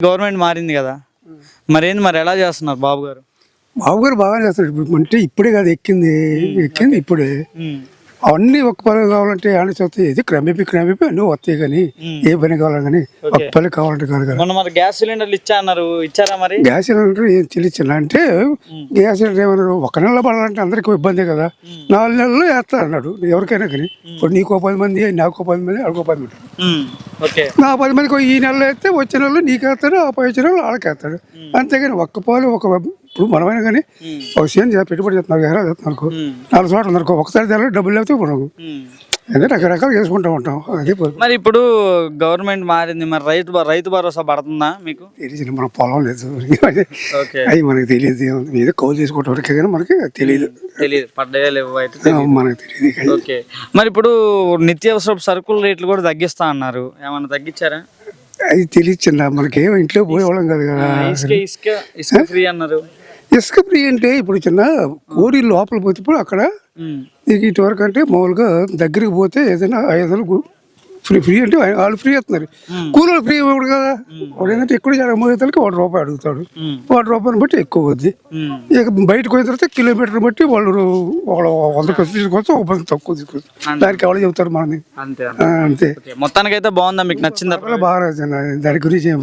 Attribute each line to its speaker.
Speaker 1: Government మారింది కదా. మరేంది మరి ఎలా చేస్తున్నారు బాబు గారు
Speaker 2: బాబు గారు బాగా ఇప్పుడు అంటే ఇప్పుడే కాదు ఎక్కింది ఎక్కింది ఇప్పుడే. అన్ని ఒక్క పని కావాలంటే ఆడ చూస్తే ఇది క్రమేపీ క్రమేపీ అన్నీ వస్తాయి కానీ ఏ పని కావాలి కానీ ఒక్క పని కావాలంటే కాదు కదా.
Speaker 1: గ్యాస్ సిలిండర్లు ఇచ్చా అన్నారు. ఇచ్చారా మరి?
Speaker 2: గ్యాస్ సిలిండర్ ఏం తెలియచ్చు అంటే గ్యాస్ సిలిండర్ ఏమన్నారు ఒక నెలలో పడాలంటే అందరికీ ఇబ్బందే కదా. నాలుగు నెలలు వేస్తా అన్నాడు. ఎవరికైనా కానీ. ఇప్పుడు నీకు పది మంది నాకు పది మంది ఆడికో పది మంది. నా పది మందికి ఈ నెలలో వేస్తే వచ్చే నెలలో నీకు వేస్తాడు ఆ పై వచ్చే నెలలో వాళ్ళకి వేస్తాడు. అంతేగాని ఒక్క పాలు ఒక ఇప్పుడు మనమైనా కానీ ఒక చేయాలి, పెట్టుబడి చేస్తున్నారు ఎకరా చేస్తున్నారు నాలుగు చోట్ల ఉందనుకో ఒకసారి తెల్ల డబ్బులు లేకపోతే
Speaker 1: ఉమ్.
Speaker 2: అదే రకరకాలు చేసుకుంటూ ఉంటాం. అదే
Speaker 1: మరి ఇప్పుడు గవర్నమెంట్ మారింది మరి రైతు రైతు భరోసా పడుతుందా మీకు?
Speaker 2: తెలియదు మన పొలం లేదు. అవి మనకి తెలియదు ఏదో కౌలు చేసుకోవటం వరకే కానీ మనకి తెలియదు.
Speaker 1: తెలియదు పడ్డాయా
Speaker 2: మనకి తెలియదు
Speaker 1: ఓకే. మరి ఇప్పుడు నిత్యావసర సరుకుల రేట్లు కూడా తగ్గిస్తా అన్నారు. ఏమన్నా తగ్గించారా?
Speaker 2: అది తెలియదు చిన్న మనకి ఏమో ఇంట్లో పోయేవాళ్ళం కాదు
Speaker 1: ఇసుక ఇసుక ఫ్రీ అన్నారు.
Speaker 2: ఇసుక ఫ్రీ అంటే ఇప్పుడు చిన్న కోరి లోపల పోతే ఇప్పుడు అక్కడ నీకు ఇటువరకు అంటే మామూలుగా దగ్గరికి పోతే ఏదైనా ఐదు ఫ్రీ ఫ్రీ అంటే వాళ్ళు ఫ్రీ ఇస్తున్నారు కూలీలు ఫ్రీ ఇవ్వడు కదా. వాడు ఏంటంటే ఎక్కువ జనం మోగేతలకి వాడు రూపాయి అడుగుతాడు. వాడి రూపాయలు బట్టి ఎక్కువ వద్ది ఇక బయటకు పోయిన తర్వాత కిలోమీటర్ బట్టి వాళ్ళు వాళ్ళు వంద పైసలు తీసుకోవచ్చు ఒక పది తక్కువ తీసుకోవచ్చు దానికి ఎవరు చెబుతారు మనని?
Speaker 1: అంతే మొత్తానికైతే బాగుందా మీకు? నచ్చిందా?
Speaker 2: బాగా దాని గురించి ఏం